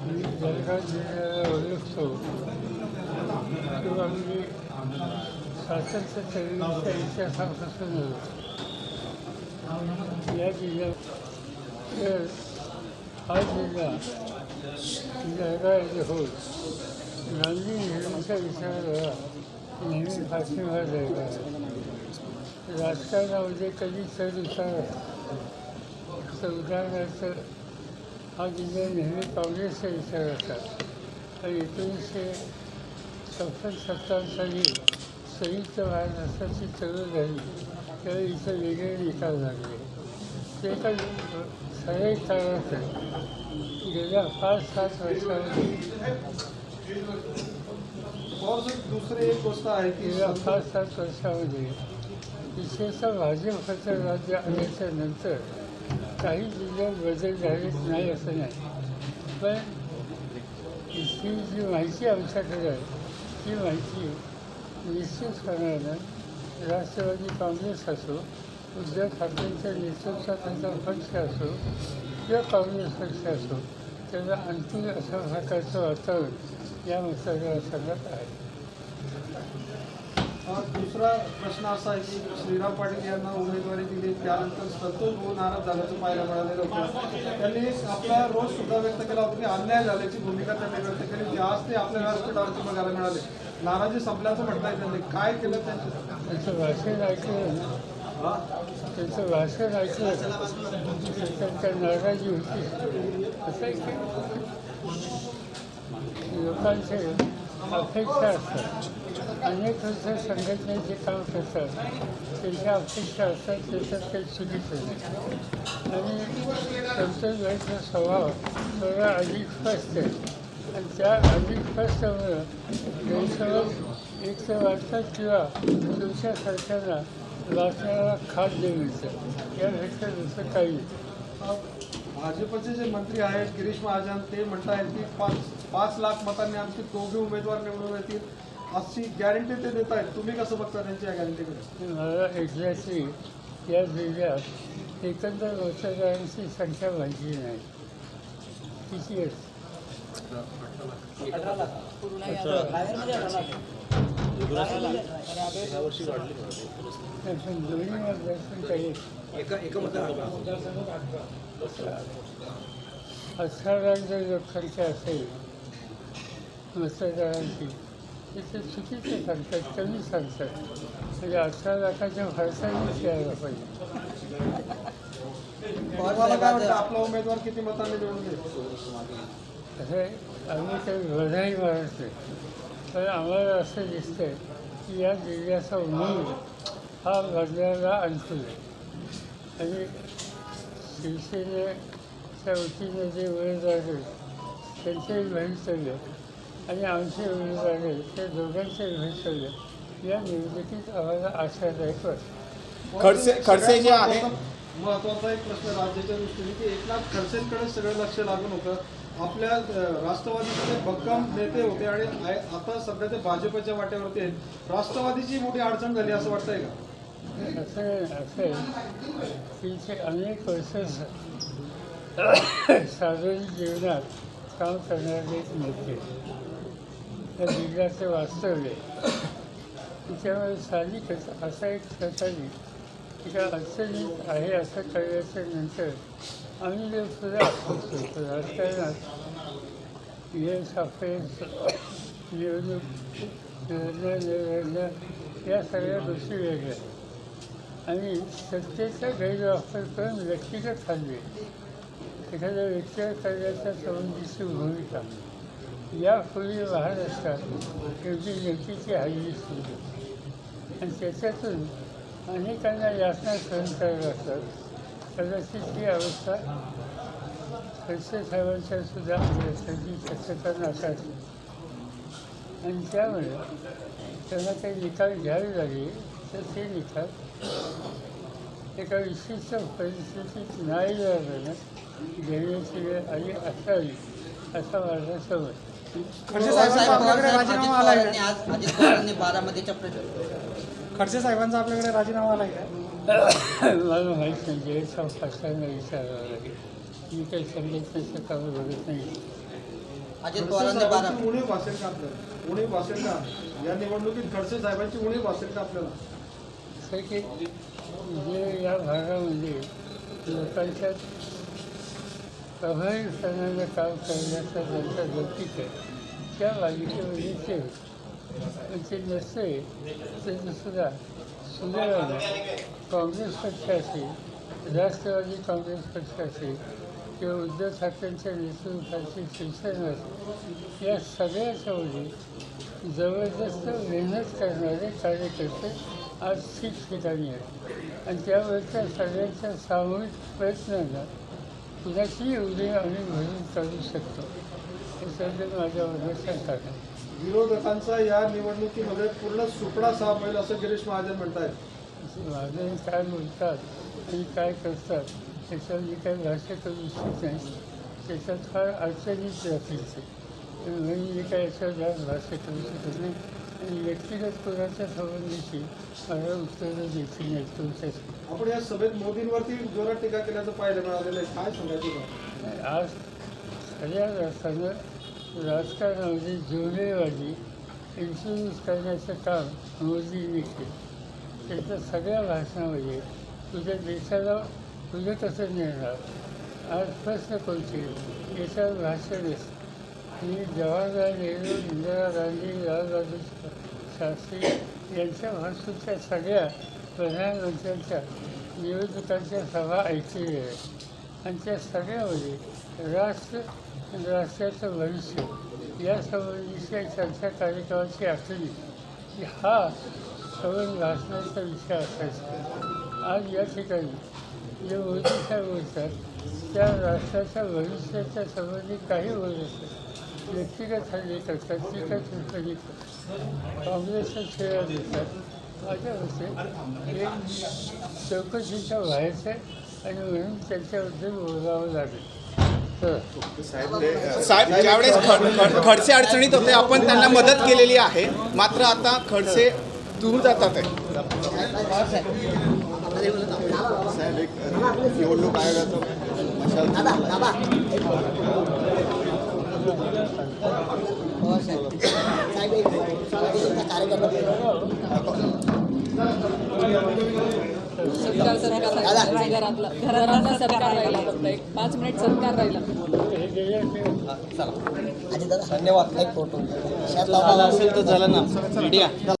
मी जळगाव जिल्ह्याला ओळखतो किंवा मी स्वातंत्र्य चळवळीच्या इतिहासापासून या जिल्ह्यात तर हा जिल्हा जागा होत गांधी नेहमीच्या विचाराला नेहमी पाठिंबा द्यायचा राजकारणामध्ये कधी चढ उतार तर उदाहरणार्थ हा जिल्हा नेहमी काँग्रेसचा विचार असतात आणि एकोणीसशे छप्पन सत्तावन्न साली संयुक्त महाराष्ट्राची चळवळ झाली त्यावेळी इथं वेगळे निकाल लागले ते काही सरळ कारणात गेल्या पाच सात वर्षामध्ये और जो दुसरी एक गोष्ट आहे की गेल्या पाच सात वर्षामध्ये विशेषतः भाजपचं राज्य आल्याच्यानंतर। काही जिल्ह्यात बदल झालेच नाही असं नाही. पण ही जी माहिती आमच्याकडे आहे ती माहिती निश्चित निश्चितपणानं राष्ट्रवादी काँग्रेस असो उद्धव ठाकरेंच्या नेतृत्वाचा पक्ष असो किंवा काँग्रेस पक्ष असो त्याला अंतिम अशा प्रकारचं वातावरण या मतदारसंघात आहे. दुसरा प्रश्न असा आहे की श्रीराम पाटील यांना उमेदवारी दिली त्यानंतर संतोष भाऊ नाराज झाल्याचं पाहायला मिळालेलं होतं. त्यांनी आपला रोष सुद्धा व्यक्त केला होता की अन्याय झाल्याची भूमिका त्यांनी व्यक्त केली जी आज ते आपल्या व्यासपीठावरती बघायला मिळाले. नाराजी संपल्याचं म्हणताय त्यांनी. काय केलं त्यांच्या त्याचं भाषण ऐकलं. त्याचं भाषण ऐकलं. त्याच्यात काय नाराजी होती. असं की लोकांचे अपेक्षा असतात अनेक वर्ष संघटनेचे काम करतात त्यांच्या अपेक्षा असतात त्याच्यात काही चुकीचं नाही आणि त्यांचा स्वभाव थोडा अधिक स्पष्ट आहे आणि त्या अधिक स्पष्टमुळं त्यांच्यावर एक तर वाटतात किंवा तुमच्या सरकारला वाचण्याला खाद्य मिळतं यापेक्षा दुसरं काही नाही भाजपचे जे मंत्री आहेत गिरीश महाजन ते म्हणतायत की पाच पाच लाख मतांनी आमचे दोघे उमेदवार निवडून येतील अशी गॅरंटी ते देत आहेत. तुम्ही कसं बघता त्यांच्या गॅरंटीकडे मला एक्झॅक्टली या जिल्ह्यात एकंदर मतदारांची संख्या माहिती नाही. किती असते जर लोकसंख्या असेल मतदारांची ते चुकीचे सांगतात कमी सांगतात. म्हणजे अठरा लाखाच्या फरकानेच यायला पाहिजे. आपला उमेदवार किती मतांनी निवडून असं आम्ही काही बधाई मारत नाही तर आम्हाला असं दिसतंय की या जिल्ह्याचा उमेद हा बदलायला अंकुल आहे. आणि शिवसेनेच्या वतीने जे उमेदवार आहेत त्यांचे भवितव्य आणि आमचे उमेदवार आहेत ते दोघांचे भवितव्य या निवडणुकीत आम्हाला आशादायक वाटतं. खडसे खडसे जे आहे महत्त्वाचा एक प्रश्न राज्याच्या दृष्टीने की एकनाथ खडसेंकडे सगळं लक्ष लागून होतं. आपल्या राष्ट्रवादीचे भक्कम नेते होते आणि आता सध्या ते भाजपच्या वाट्यावरती आहेत. राष्ट्रवादीची मोठी अडचण झाली असं वाटतंय का? असं असं आहे. की ते अनेक वर्ष सार्वजनिक जीवनात काम करणारे नेते. या जिल्ह्याचे वास्तव्य तिच्यामुळे साहजिकच असा एक प्रकारे एका अडचणीत आहे असं कळल्याच्या नंतर आम्ही जे सुद्धा होतो राजकारणात यश अपयश निवडणूक निर्णय या सगळ्या गोष्टी वेगळ्या आहेत. आणि सत्तेचा गैरवापर करून व्यक्तिगत हल्ले एखाद्या व्यक्तीवर करण्याच्या संबंधीची भूमिका यापूर्वी महाराष्ट्रात एवढी व्यक्तीची हल्ली सुरू आणि त्याच्यातून अनेकांना यातना सहन कराव्या लागतात. कदाचित ही अवस्था खडसे साहेबांच्या सुद्धा असण्याची शक्यता नसावी आणि त्यामुळे त्यांना काही निकाल घ्यावे लागले तर ते निकाल एका विशिष्ट परिस्थितीत नाही झाल्यानं घेण्याची वेळ आली असावी असा माझा समज. खडसे का? आज अजित पवारांनी बारामतीच्या खडसे साहेबांचा आपल्याकडे राजीनामा आलाय का? मला माहीत नाही जयसाव पाटलांना विचारावं लागेल मी काही संघटनेचं काम बघत नाही. अजित खडसे पवारांनी बारा. साहेबांची उणीव भासेल का आपल्याला? उणीव भासेल का? या निवडणुकीत खडसे साहेबांची उणीव भासेल का आपल्याला? की जे या भागामध्ये लोकांच्या काम करण्याचा आहे त्या ते होते. पण ते नसते तरी सुद्धा सुदैवानं काँग्रेस पक्ष राष्ट्रवादी काँग्रेस पक्ष किंवा उद्धव ठाकरेंच्या नेतृत्वाची शिवसेना या सगळ्याच्या सगळ्याच्यामध्ये जबरदस्त मेहनत करणारे कार्यकर्ते आज ठिकठिकाणी आहेत. आणि त्यावरच्या सगळ्यांच्या सामूहिक प्रयत्नांना कुणाची उदय आम्ही भरून काढू शकतो. हे सगळं माझ्या मनात सांगतात. विरोधकांचा या निवडणुकीमध्ये पूर्ण सुपडा साफ होईल असं गिरीश महाजन म्हणतायत. माझे काय बोलतात आणि काय करतात त्याच्यावर मी काही भाष्य करू इच्छित नाही त्याच्यात फार अडचणीच राहतील ते म्हणून मी काय याच्यावर जास्त भाष्य करू शकत नाही आणि व्यक्तिगत कोणाच्या संबंधीची मला उत्तरं देखील नाही तुमच्यासाठी आपण या सभेत मोदींवरती जोरात टीका केल्याचं पाहायला मिळालेलं आहे. काय सांगायचं? आज खऱ्या अर्थानं राजकारणामध्ये जुळलेवाली इन्शुरन्स करण्याचं काम मोदींनी केलं. त्याच्या सगळ्या भाषणामध्ये तुझ्या देशाला तुझं कसं नेणार आज प्रश्न कोणते? याच्यावर भाषण असतं. मी जवाहरलाल नेहरू इंदिरा गांधी लालबहादूर शास्त्री यांच्या भाषेच्या सगळ्या प्रधानमंत्र्यांच्या निवडणुकांच्या सभा ऐकलेल्या आहेत. आणि त्या सगळ्यामध्ये राष्ट्र राष्ट्राचं भविष्य. या संबंधीच्या चर्चा कार्यक्रमाची आखणी की हा सवन भाषणाचा विषय असायचा. आज या ठिकाणी जे मोदी साहेब बोलतात त्या राष्ट्राच्या भविष्याच्या संबंधी काही बोलत असतात. व्यक्तिगत हल्ले करतात टीका टिप्पणी करतात. काँग्रेसच्या खेळा देतात. माझ्या मते हे चौकशीच्या व्हायचं आहे आणि म्हणून त्याच्याबद्दल बोलावं लागेल. साहेब ज्यावेळेस खड- खड- खडसे अडचणीत होते आपण त्यांना मदत केलेली आहे. मात्र आता खडसे दूर जातात एक निवडणूक आयोगाचं मशाल घरातला घरातला सत्कार राहिला. फक्त एक पाच मिनिट सत्कार राहिला. धन्यवाद. एक फोटो. असेल तर झालं ना. मीडिया.